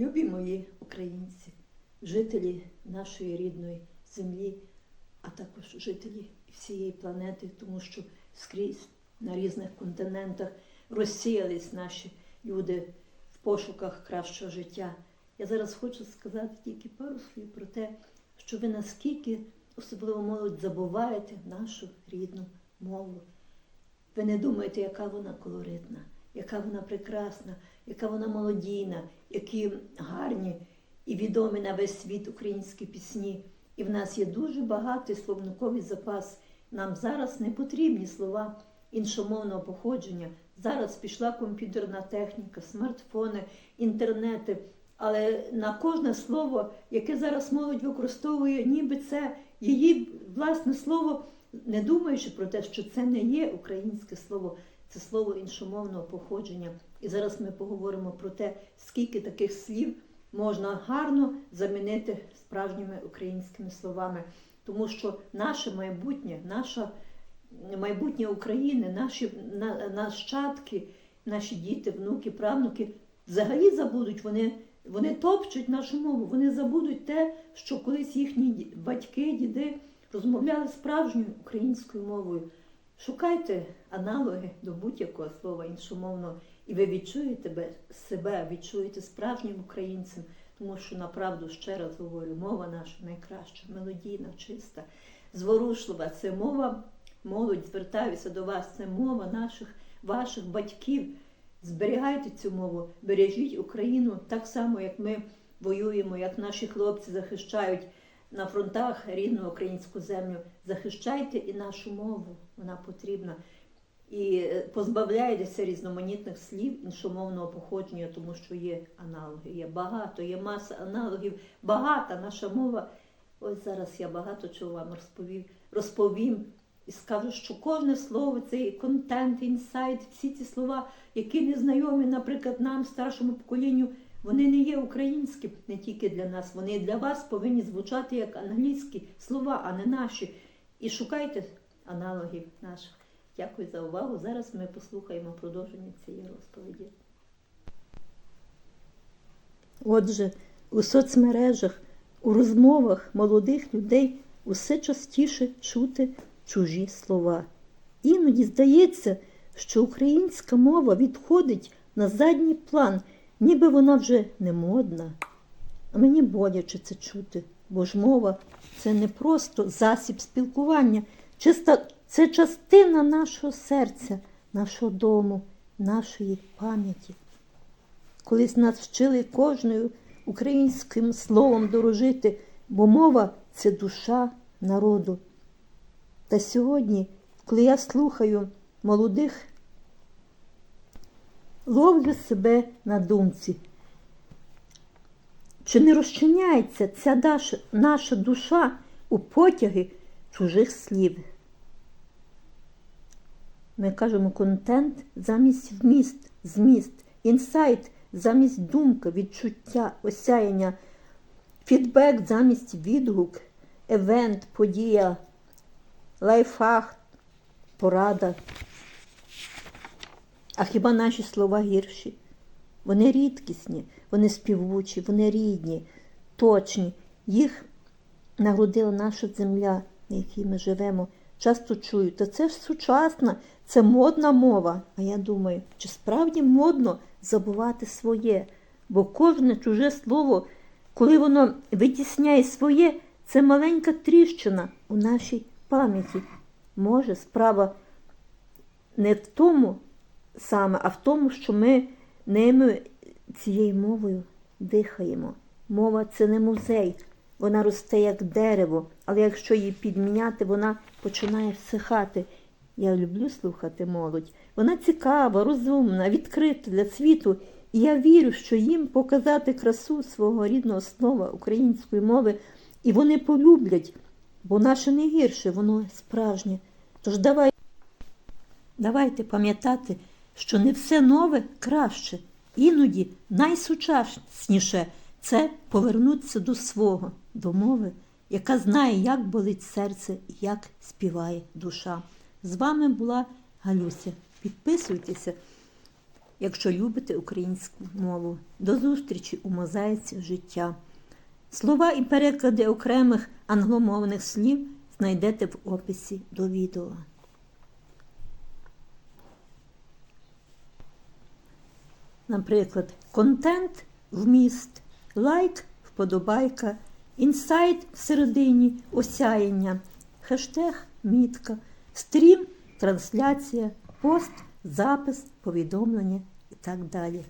Любі мої українці, жителі нашої рідної землі, а також жителі всієї планети, тому що скрізь на різних континентах розсіялись наші люди в пошуках кращого життя. Я зараз хочу сказати тільки пару слів про те, що ви наскільки, особливо молодь, забуваєте нашу рідну мову. Ви не думаєте, яка вона колоритна, яка вона прекрасна, яка вона молодійна, які гарні і відомі на весь світ українські пісні. І в нас є дуже багатий словниковий запас. Нам зараз не потрібні слова іншомовного походження. Зараз пішла комп'ютерна техніка, смартфони, інтернети. Але на кожне слово, яке зараз молодь використовує, ніби це її власне слово, не думаючи про те, що це не є українське слово, це слово іншомовного походження. І зараз ми поговоримо про те, скільки таких слів можна гарно замінити справжніми українськими словами. Тому що наше майбутнє, наша майбутнє України, наші на, нащадки, наші діти, внуки, правнуки взагалі забудуть, вони, вони топчуть нашу мову, вони забудуть те, що колись їхні батьки, діди розмовляли справжньою українською мовою. Шукайте аналоги до будь-якого слова іншомовного, і ви відчуєте себе, відчуєте справжнім українцем, тому що направду ще раз говорю, мова наша найкраща, мелодійна, чиста, зворушлива. Це мова, молодь, звертаюся до вас, це мова наших, ваших батьків. Зберігайте цю мову, бережіть Україну так само, як ми воюємо, як наші хлопці захищають на фронтах рідну українську землю. Захищайте і нашу мову, вона потрібна. І е, позбавляйтеся різноманітних слів іншомовного походження, тому що є аналоги, є багато, є маса аналогів, багата наша мова. Ось зараз я багато чого вам розповів, розповім і скажу, що кожне слово це і контент, інсайт, всі ці слова, які не знайомі, наприклад, нам, старшому поколінню, вони не є українські, не тільки для нас, вони для вас повинні звучати як англійські слова, а не наші. І шукайте аналогів наших. Дякую за увагу. Зараз ми послухаємо продовження цієї розповіді. Отже, у соцмережах, у розмовах молодих людей усе частіше чути чужі слова. Іноді здається, що українська мова відходить на задній план, ніби вона вже не модна. А мені боляче це чути, бо ж мова це не просто засіб спілкування, це частина нашого серця, нашого дому, нашої пам'яті. Колись нас вчили кожною українським словом дорожити, бо мова це душа народу. Та сьогодні, коли я слухаю молодих, ловлю себе на думці. Чи не розчиняється ця наша, душа у потяги чужих слів? Ми кажемо контент замість вміст, зміст, інсайт замість думки, відчуття, осяяння, фідбек замість відгук, евент, подія, лайфхак, порада. А хіба наші слова гірші? Вони рідкісні, вони співучі, вони рідні, точні. Їх нагрудила наша земля, на якій ми живемо. Часто чую, та це ж сучасна, це модна мова. А я думаю, чи справді модно забувати своє? Бо кожне чуже слово, коли воно витісняє своє, це маленька тріщина у нашій пам'яті. Може, справа не в тому саме, а в тому, що ми ними цією мовою дихаємо. Мова це не музей, вона росте як дерево, але якщо її підміняти, вона починає всихати. Я люблю слухати молодь. Вона цікава, розумна, відкрита для світу. І я вірю, що їм показати красу свого рідного слова української мови, і вони полюблять, бо наше не гірше, воно справжнє. Тож давай, давайте пам'ятати, що не все нове краще, іноді найсучасніше це повернутися до свого, до мови, яка знає, як болить серце і як співає душа. З вами була Галюся. Підписуйтеся якщо любите українську мову. До зустрічі у мозаїці життя. Слова і переклади окремих англомовних слів знайдете в описі до відео. Наприклад, контент вміст, лайк, вподобайка, інсайт всередині, осяяння, хештег, мітка, стрім, трансляція, пост, запис, повідомлення і так далі.